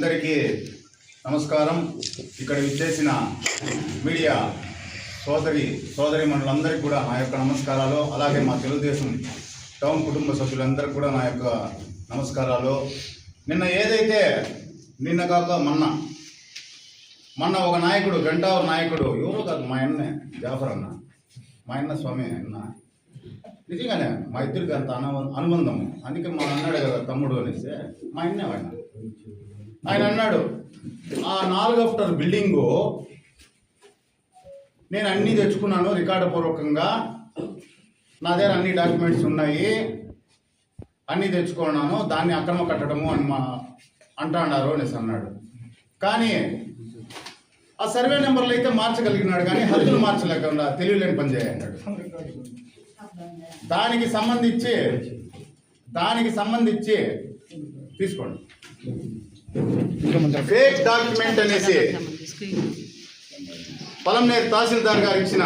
అందరికీ నమస్కారం. ఇక్కడ విచ్చేసిన మీడియా సోదరి సోదరి మండలందరికీ కూడా నా యొక్క నమస్కారాలు. అలాగే మా తెలుగుదేశం టౌన్ కుటుంబ సభ్యులందరికీ కూడా నా యొక్క నమస్కారాలు. నిన్న ఏదైతే నిన్న కాక మొన్న మొన్న ఒక నాయకుడు గంటావర్ నాయకుడు ఎవరో కాదు మా అన్నే జాఫర్ అన్న మా అన్న స్వామి అన్న. నిజంగానే మా ఇద్దరికి అంత అను అనుబంధము అందుకే మా అన్నాడు కదా తమ్ముడు అనేసి మా అన్నే వాడిన ఆయన అన్నాడు ఆ నాలుగు ఆఫ్టర్ బిల్డింగు నేను అన్నీ తెచ్చుకున్నాను రికార్డు పూర్వకంగా నా దగ్గర అన్ని డాక్యుమెంట్స్ ఉన్నాయి. అన్నీ తెచ్చుకున్నాను. దాన్ని అక్రమ కట్టడము అని మా అంటాడారు అనేసి అన్నాడు. కానీ ఆ సర్వే నెంబర్లు అయితే మార్చగలిగినాడు కానీ హద్దులు మార్చలేకుండా తెలియలేని పని చేయన్నాడు దానికి సంబంధించి దానికి సంబంధించి తీసుకోండి. ఫేక్ డాక్యుమెంట్ అనేసి పొలంనేరు తహసీల్దార్ గారు ఇచ్చిన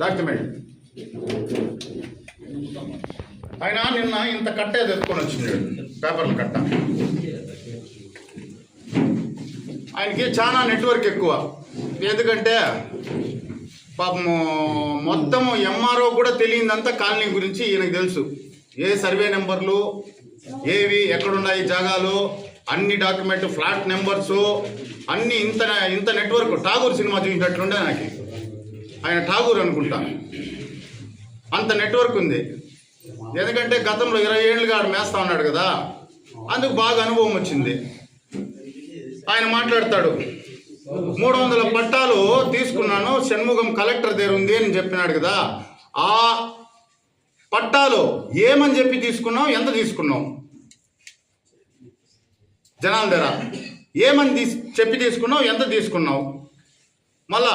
డాక్యుమెంట్ ఆయన నిన్న ఇంత కట్టే తెచ్చుకొని వచ్చినాడు పేపర్లు కట్ట. ఆయనకి చాలా నెట్వర్క్ ఎక్కువ. ఎందుకంటే పాపము మొత్తము ఎంఆర్ఓ కూడా తెలియదంతా కాలనీ గురించి ఈయనకు తెలుసు. ఏ సర్వే నెంబర్లు ఏవి ఎక్కడున్నాయి జాగాలు? అన్ని డాక్యుమెంట్ ఫ్లాట్ నెంబర్స్ అన్ని ఇంత ఇంత నెట్వర్క్. ఠాగూర్ సినిమా చూసినట్లుండే నాకు ఆయన ఠాగూర్ అనుకుంటా. అంత నెట్వర్క్ ఉంది. ఎందుకంటే గతంలో ఇరవై ఏళ్ళుగా ఆడు మేస్తా ఉన్నాడు కదా. అందుకు బాగా అనుభవం వచ్చింది. ఆయన మాట్లాడతాడు మూడు వందల పట్టాలు తీసుకున్నాను షణ్ముఖం కలెక్టర్ దగ్గర ఉంది అని చెప్పినాడు కదా. ఆ పట్టాలు ఏమని చెప్పి తీసుకున్నావు? ఎంత తీసుకున్నావు? జనాల దగ్గర ఏమని తీస్ చెప్పి తీసుకున్నావు? ఎంత తీసుకున్నావు? మళ్ళా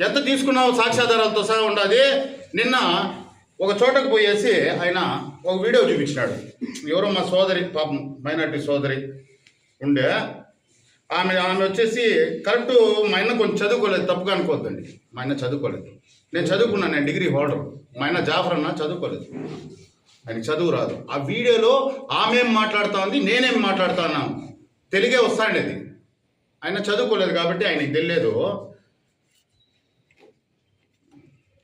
ఎంత తీసుకున్నావు? సాక్ష్యాధారాలతో సహా ఉండాలి నిన్న ఒక చోటకు పోయేసి ఆయన ఒక వీడియో చూపించినాడు. ఎవరో మా సోదరి పాపం మైనార్టీ సోదరి ఉండే. ఆమె ఆమె వచ్చేసి కరెక్ట్ మా ఆయన కొంచెం చదువుకోలేదు తప్పుగా అనుకోవద్దండి. మా ఆయన చదువుకోలేదు. నేను చదువుకున్నాను నేను డిగ్రీ హోల్డర్. మా ఆయన జాఫర్ అన్న చదువుకోలేదు. ఆయనకి చదువు రాదు. ఆ వీడియోలో ఆమె ఏం మాట్లాడుతా ఉంది నేనేం మాట్లాడుతా ఉన్నాను. తెలుగే వస్తాండేది ఆయన చదువుకోలేదు కాబట్టి ఆయనకి తెలియదు.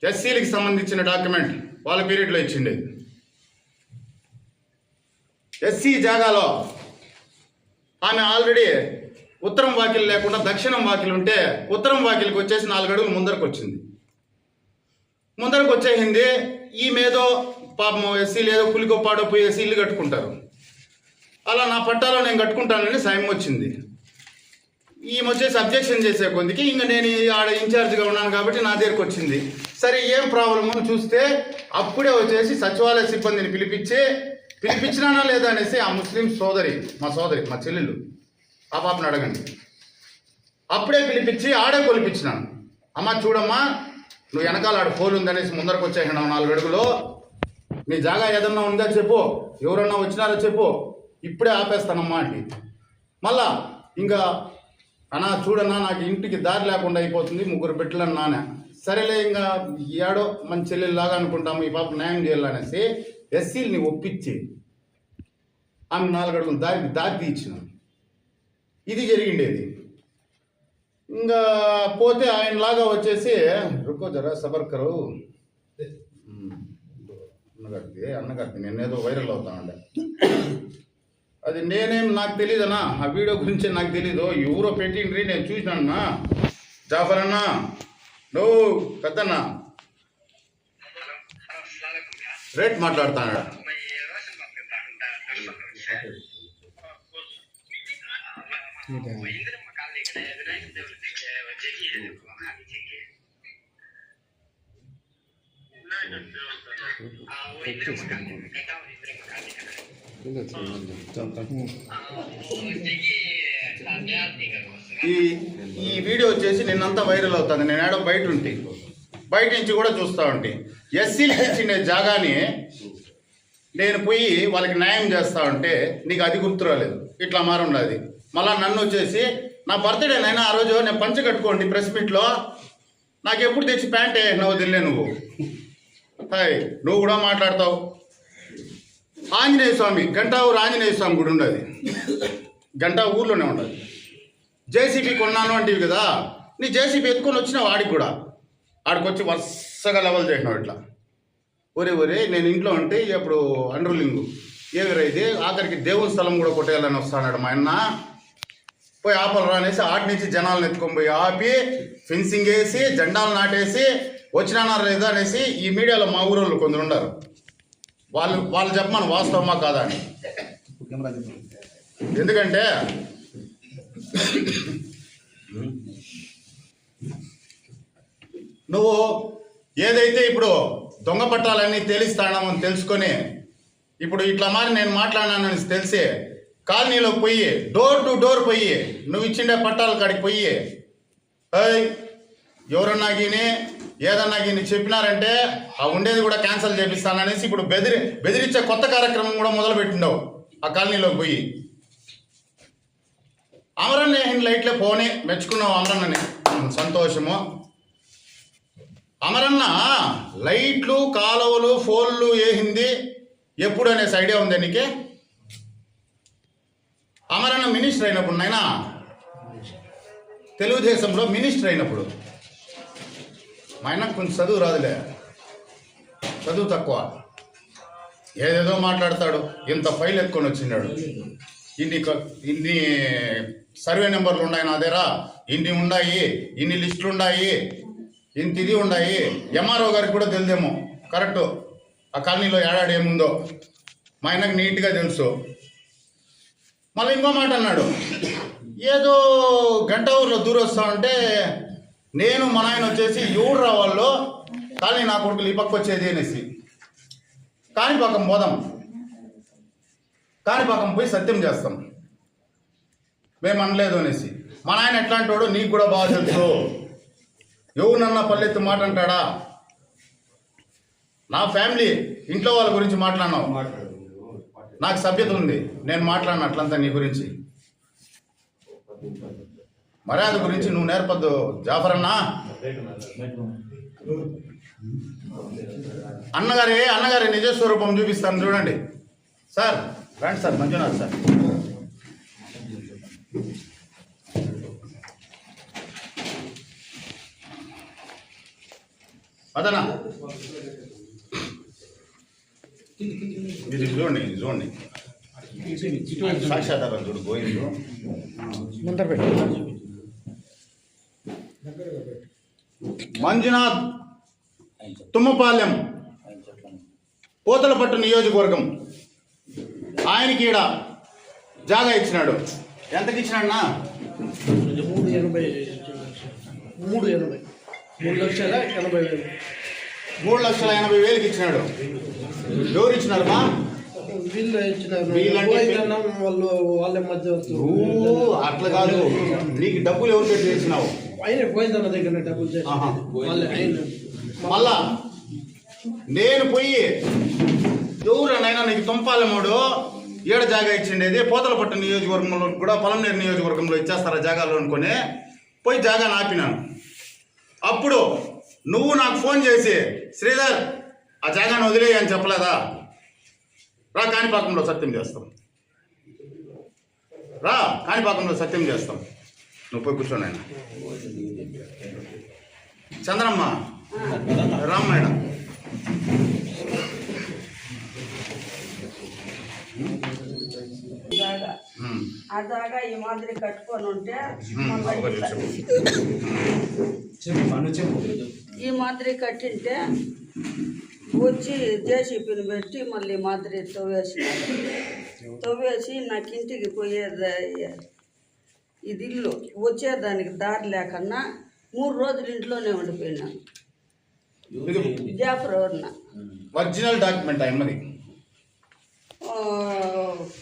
ఎస్సీలకి సంబంధించిన డాక్యుమెంట్ వాళ్ళ పీరియడ్లో ఇచ్చిండేది ఎస్సీ జాగాలో ఆమె ఆల్రెడీ ఉత్తరం వాకిలి లేకుండా దక్షిణం వాకిలు ఉంటే ఉత్తరం వాకిలికి వచ్చేసి నాలుగు అడుగులు ముందరకు వచ్చింది. ముందరకు వచ్చేసింది ఈమెదో పాపం వేసి లేదో పులికొప్పాడో పోయేసి ఇల్లు కట్టుకుంటారు. అలా నా పట్టాలో నేను కట్టుకుంటానని సాయం వచ్చింది. ఈమె వచ్చేసి అబ్జెక్షన్ చేసే కొద్దికి ఇంకా నేను ఆడ ఇన్ఛార్జ్గా ఉన్నాను కాబట్టి నా దగ్గరకు వచ్చింది. సరే ఏం ప్రాబ్లము చూస్తే అప్పుడే వచ్చేసి సచివాలయ సిబ్బందిని పిలిపించి పిలిపించినానా లేదా అనేసి ఆ ముస్లిం సోదరి మా సోదరి మా చెల్లెలు ఆ పాపను అడగండి. అప్పుడే పిలిపించి ఆడే కొలిపించినాను. అమ్మ చూడమ్మా నువ్వు వెనకాల ఆడ ఫోన్ ఉందనేసి ముందరకు వచ్చేసినావు నాలుగు అడుగులో. నీ జాగా ఏదన్నా ఉందా చెప్పు. ఎవరన్నా వచ్చినారో చెప్పు. ఇప్పుడే ఆపేస్తానమ్మా అండి మళ్ళా ఇంకా అన్నా చూడన్నా నాకు ఇంటికి దారి లేకుండా అయిపోతుంది ముగ్గురు బిడ్డలను నానే సరేలే ఇంకా ఏడో మన చెల్లెల్లాగా అనుకుంటాము ఈ పాప న్యాయం చేయాలనేసి ఎస్సీల్ని ఒప్పించి ఆమె నాలుగు అడుగులు దారికి దారి తీయించినాం ఇది జరిగిండేది. ఇంకా పోతే ఆయనలాగా వచ్చేసి రుకో జరా సబర్కరు అన్నగారిది అన్నగారిది నేను ఏదో వైరల్ అవుతానండి అది నేనేం నాకు తెలియదన్నా ఆ వీడియో గురించి నాకు తెలీదు. ఎవరో పెట్టిండ్రి నేను చూసినానన్నా. జాఫర్ అన్నా నో పెద్దన్నా. రేట్ మాట్లాడతాడు ఈ ఈ వీడియో వచ్చేసి నిన్నంతా వైరల్ అవుతుంది నేను ఏడో బయట ఉంటే. బయట నుంచి కూడా చూస్తూ ఉంటే. ఎస్సీలకి ఇచ్చిన జాగాని నేను పోయి వాళ్ళకి న్యాయం చేస్తా ఉంటే నీకు అది గుర్తు రాలేదు. ఇట్లా మారుండది మళ్ళా నన్ను వచ్చేసి నా బర్త్డే నైనా ఆ రోజు నేను పంచ కట్టుకోండి ప్రెస్ మీట్లో నాకు ఎప్పుడు తెచ్చి ప్యాంట్ వేసినావు తెలియే నువ్వు. హాయ్ నువ్వు కూడా మాట్లాడతావు. ఆంజనేయ స్వామి గంటా ఊరు ఆంజనేయ స్వామి గుడి ఉండదు గంటా ఊర్లోనే ఉండదు జేసీబీ కొన్నాను అంటివి కదా నీ జేసీబీ ఎత్తుకొని వచ్చిన వాడికి కూడా. ఆడికి వచ్చి వరుసగా లెవెల్ చేసినావు ఇట్లా. ఒరే ఒరే నేను ఇంట్లో ఉంటే ఇప్పుడు అండర్లింగు ఏవిరా ఆఖరికి దేవుని స్థలం కూడా కొట్టేయాలని వస్తాడు మా అన్న. పోయి ఆపలరా అనేసి ఆటి నుంచి జనాలను ఎత్తుకొని పోయి ఆపి ఫెన్సింగ్ వేసి జెండాలు నాటేసి వచ్చినానా లేదా అనేసి ఈ మీడియాలో మా ఊరోళ్ళు కొందరు ఉన్నారు వాళ్ళు వాళ్ళు చెప్పమని వాస్తవమా కాదా అని. ఎందుకంటే నువ్వు ఏదైతే ఇప్పుడు దొంగ పట్టాలన్నీ తేలిస్తాడమని తెలుసుకొని ఇప్పుడు ఇట్లా మారి నేను మాట్లాడినానని తెలిసి కాలనీలో పోయి డోర్ టు డోర్ పోయి నువ్వు ఇచ్చిండే పట్టాల కాడికి పోయి ఏయ్ ఎవరన్నా గీని ఏదన్నా గీని చెప్పినారంటే ఆ ఉండేది కూడా క్యాన్సిల్ చేపిస్తాననేసి ఇప్పుడు బెదిరి బెదిరించే కొత్త కార్యక్రమం కూడా మొదలుపెట్టిండవు ఆ కాలనీలోకి పోయి. అమరన్ లైట్లే పోనీ మెచ్చుకున్నావు అమరన్నని. సంతోషము. అమరన్న లైట్లు కాలువలు ఫోన్లు వేసింది ఎప్పుడు అనేసి ఐడియా ఉందా నీకే? అమరన్న మినిస్టర్ అయినప్పుడు నాయనా? తెలుగుదేశంలో మినిస్టర్ అయినప్పుడు. మా ఆయనకు కొంచెం చదువు రాదులే. చదువు తక్కువ. ఏదేదో మాట్లాడతాడు. ఇంత ఫైల్ ఎత్తుకొని వచ్చినాడు ఇన్ని క- ఇన్ని సర్వే నెంబర్లు ఉన్నాయి నా దగ్గర ఇన్ని ఉన్నాయి. ఇన్ని లిస్టులు ఉన్నాయి. ఇంత ఇది ఉన్నాయి ఎంఆర్ఓ గారికి కూడా తెలిదేమో. కరెక్ట్ ఆ కాలనీలో ఏడాడు ఏముందో. మా ఆయనకు నీట్గా తెలుసు. మళ్ళీ ఇంకో మాట అన్నాడు. ఏదో గంట ఊర్లో దూరొస్తా ఉంటే నేను మా నాయన వచ్చేసి ఎవడు రావాలో కానీ నా కొడుకులు ఈ పక్క వచ్చేది అనేసి. కాణిపాకం పోదాం. కాణిపాకం పోయి సత్యం చేస్తాం. మేము అనలేదు అనేసి. మా నాయన ఎట్లాంటి వాడు నీకు కూడా బాగా తెలుసు. ఎవరినన్నా పల్లెత్తి మాట అంటాడా నా ఫ్యామిలీ ఇంట్లో వాళ్ళ గురించి మాట్లాడినావు. నాకు సభ్యత ఉంది. నేను మాట్లాడిన అట్లంతా నీ గురించి. మర్యాద గురించి నువ్వు నేర్పద్దు. జాఫర్ అన్నా. అన్నగారే అన్నగారి నిజస్వరూపం చూపిస్తాను చూడండి. సార్ రండి సార్ మంజునాథ్ సార్. అదనా ఇది చూడండి చూడండి. సాక్షాధారం చూడు గోయిందు మంజునాథ్ తుమ్మపాలెం పోతలపట్టు నియోజకవర్గం. ఆయనకి ఈడ జాగా ఇచ్చినాడు. ఎంతకి ఇచ్చినాడన్నా మూడు ఎనభై. మూడు ఎనభై. మూడు లక్షల ఎనభై వేలు. మూడు లక్షల ఎనభై వేలకి ఇచ్చినాడు. ఎవరు ఇచ్చినారు మా? వీళ్ళు ఇచ్చినారు. వాళ్ళు వాళ్ళ మధ్య నువ్వు అట్లా కాదు. నీకు డబ్బులు ఎవరు పెట్టి ఇచ్చినావు ఆయన పోయిందన్న దగ్గర డబ్బులు మళ్ళా నేను పోయి ఎవరనైనా నీకు తుంపాలమ్మడు ఏడ జాగా ఇచ్చిండేది? పోతలపట్టు నియోజకవర్గంలో కూడా పొలంనేరు నియోజకవర్గంలో ఇచ్చేస్తారా జాగాలు అనుకొని పోయి జాగా ఆపినాను. అప్పుడు నువ్వు నాకు ఫోన్ చేసి శ్రీధర్ ఆ జాగాను వదిలేయి అని చెప్పలేదా? రా కాణిపాకంలో సత్యం చేస్తాం. రా కాణిపాకంలో సత్యం చేస్తాం. నువ్వు పోయి కూర్చోండి ఆయన చంద్రమ్మ రామ్ మేడం జాగా ఈ మాదిరి కట్టుకొని ఉంటే. ఈ మాదిరి కట్టింటే వచ్చి జేసీపీని పెట్టి మళ్ళీ మాదిరి తవ్వేసినారు. తవ్వేసి నాకు ఇంటికి పోయేది ఇది ఇల్లు. వచ్చేదానికి దారి లేకన్నా మూడు రోజులు ఇంట్లోనే ఉండిపోయినాను ఇది జాఫర్ ఎవరిన ఒరిజినల్ డాక్యుమెంట్ అమ్మది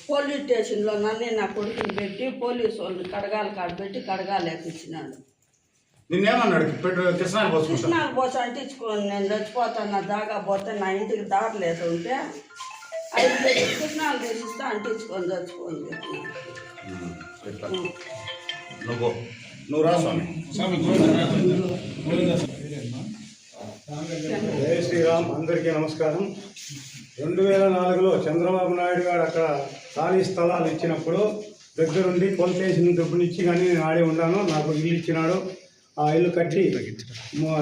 పోలీస్ స్టేషన్లో నన్ను నా కొడుకుని పెట్టి పోలీసు వాళ్ళని కడగాలి కాడ పెట్టి కడగాలేకిచ్చినాడు నిన్నేమన్నాడు? పెట్టు కృష్ణాన్ని పోసుకుంటా. కృష్ణాలు పోసి అంటించుకొని నేను చచ్చిపోతాను నా దాగా పోతే నా ఇంటికి దారి లేదు ఉంటే కేజీ కృష్ణాలు తీసిస్తే అంటించుకొని. ఇట్లా. నువ్వు నువ్వు రా స్వామి. జై శ్రీరామ్ అందరికీ నమస్కారం. రెండు వేల నాలుగులో చంద్రబాబు నాయుడు గారు అక్కడ ఖాళీ స్థలాలు ఇచ్చినప్పుడు దగ్గరుండి కొలతేసిన డబ్బులు ఇచ్చి కానీ నేను ఆడే ఉన్నాను నాకు ఇల్లు ఇచ్చినాడు. ఆ ఇల్లు కట్టి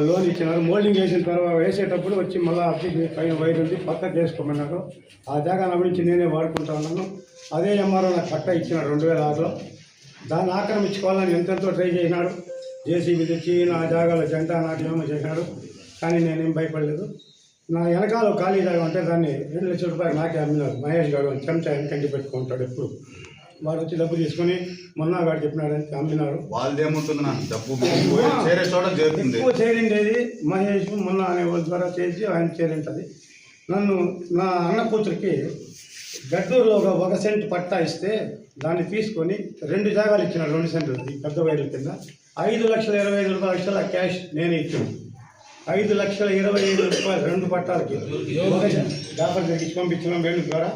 లోన్ ఇచ్చినారు. మోల్డింగ్ వేసిన తర్వాత వేసేటప్పుడు వచ్చి మళ్ళీ అప్పటికి పైన వైర్ ఉంది పక్కకు వేసుకోమన్నారు. ఆ జాగా నా నేనే వాడుకుంటా ఉన్నాను. అదే ఎంఆర్ఓ నాకు కట్ట ఇచ్చినాడు రెండు వేల ఆరులో. దాన్ని ఆక్రమించుకోవాలని ఎంతెంతో ట్రై చేసినాడు. జేసీబీ తెచ్చి నా జాగాలో జెండా నాట్యమో చేసినాడు. కానీ నేనేం భయపడలేదు. నా వెనకాల ఖాళీ జాగా ఉంటే దాన్ని రెండు లక్షల రూపాయలు నాకే అమ్మినారు. మహేష్ గారు అని చెంచా వెనకంటి పెట్టుకుంటాడు ఎప్పుడు. వాడు వచ్చి డబ్బు తీసుకొని మొన్న గారు చెప్పినాడని అమ్మినారు. వాళ్ళదేముంటుంది నా? డబ్బు చేరే చోట చేరుతుంది. ఎక్కువ చేరిండేది మహేష్ మొన్న అనే వాళ్ళ ద్వారా చేసి ఆయన చేరింటది. నన్ను నా అన్న కూతురికి గడ్డూరులో ఒక ఒక సెంట్ పట్టా ఇస్తే దాన్ని తీసుకొని రెండు జాగాలు ఇచ్చినాడు రెండు సెంట్లు పెద్ద వైర్ల కింద. ఐదు లక్షల ఇరవై ఐదు రూపాయల లక్షల క్యాష్ నేనే ఇచ్చాను. ఐదు లక్షల ఇరవై ఐదు రూపాయలు రెండు పట్టాలకి. డాక్టర్ దగ్గర ఇచ్చి పంపించినాం వేణు ద్వారా.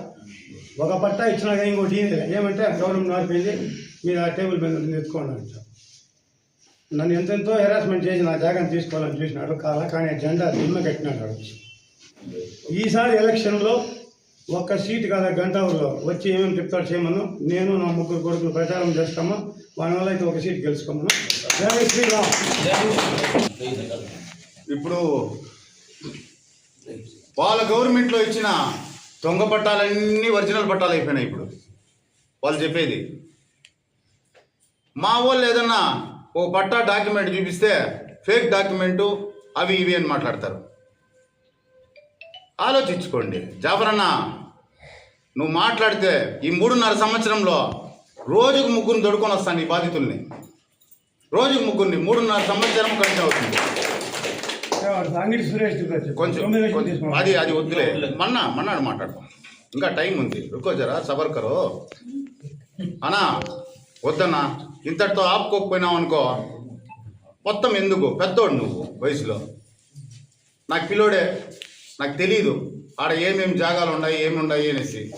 ఒక పట్టా ఇచ్చినాక ఇంకోటి ఏమంటే గవర్నమెంట్ మారిపోయింది. మీరు ఆ టేబుల్ మీద ఎత్తుకోండి అంటారు. నన్ను ఎంతెంతో హెరాస్మెంట్ చేసి నా జాగాను తీసుకోవాలని చూసినాడు కాల కానీ ఆ జెండా దిమ్మ కట్టినాడు ఈసారి ఎలక్షన్లో ఒక్క సీట్ కాదా గంటూరులో వచ్చి ఏమేమి చెప్తాడు చేయమను. నేను నా ముగ్గురు కొడుకులు ప్రచారం చేస్తాము. వాళ్ళ వల్ల అయితే ఒక సీట్ గెలుచుకోమను. జై శ్రీరామ్. ఇప్పుడు వాళ్ళ గవర్నమెంట్లో ఇచ్చిన దొంగ పట్టాలన్నీ ఒరిజినల్ పట్టాలు అయిపోయినాయి ఇప్పుడు. వాళ్ళు చెప్పేది మా వాళ్ళు ఏదన్నా ఓ పట్టా డాక్యుమెంట్ చూపిస్తే ఫేక్ డాక్యుమెంటు అవి ఇవి అని మాట్లాడతారు. ఆలోచించుకోండి. జాఫర్ అన్న నువ్వు మాట్లాడితే ఈ మూడున్నర సంవత్సరంలో రోజుకు ముగ్గురిని దొడుకొని వస్తాను ఈ బాధితుల్ని. రోజుకు ముగ్గురిని మూడున్నర సంవత్సరం కంటే అవుతుంది. అంగిడి సురేష్ చూడొచ్చు. కొంచెం. అది అది వద్దులే. మన్నా మన్నాడు మాట్లాడతాం ఇంకా టైం ఉంది. రుకో జరా సబర్ కరో అన్నా వద్దన్నా. ఇంతటితో ఆపుకోకపోయినావు అనుకో మొత్తం ఎందుకు? పెద్దోడు నువ్వు వయసులో. నాకు పిల్లోడే. నాకు తెలీదు. ఆడ ఏమేమి జాగాలు ఉన్నాయి ఏమి ఉన్నాయి అనేసి.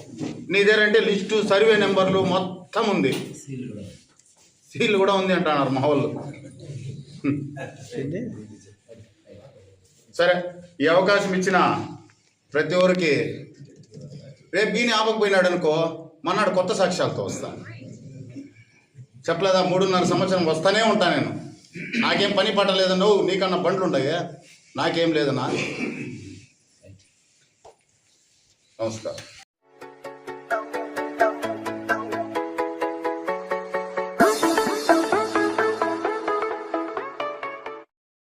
నీ దగ్గర అంటే లిస్టు సర్వే నెంబర్లు మొత్తం ఉంది. సీల్ కూడా ఉంది. అంటున్నారు మా వాళ్ళు. సరే ఈ అవకాశం ఇచ్చిన ప్రతి ఒక్కరికి రేపు బీని ఆపకపోయినాడు అనుకో మన్నాడు కొత్త సాక్ష్యాలతో వస్తా. చెప్పలేదా? మూడున్నర సంవత్సరం వస్తానే ఉంటా నేను. నాకేం పని పట్టలేదు నువ్వు నీకన్నా బండ్లు ఉంటాయా నాకేం లేదన్నా. నమస్కారం.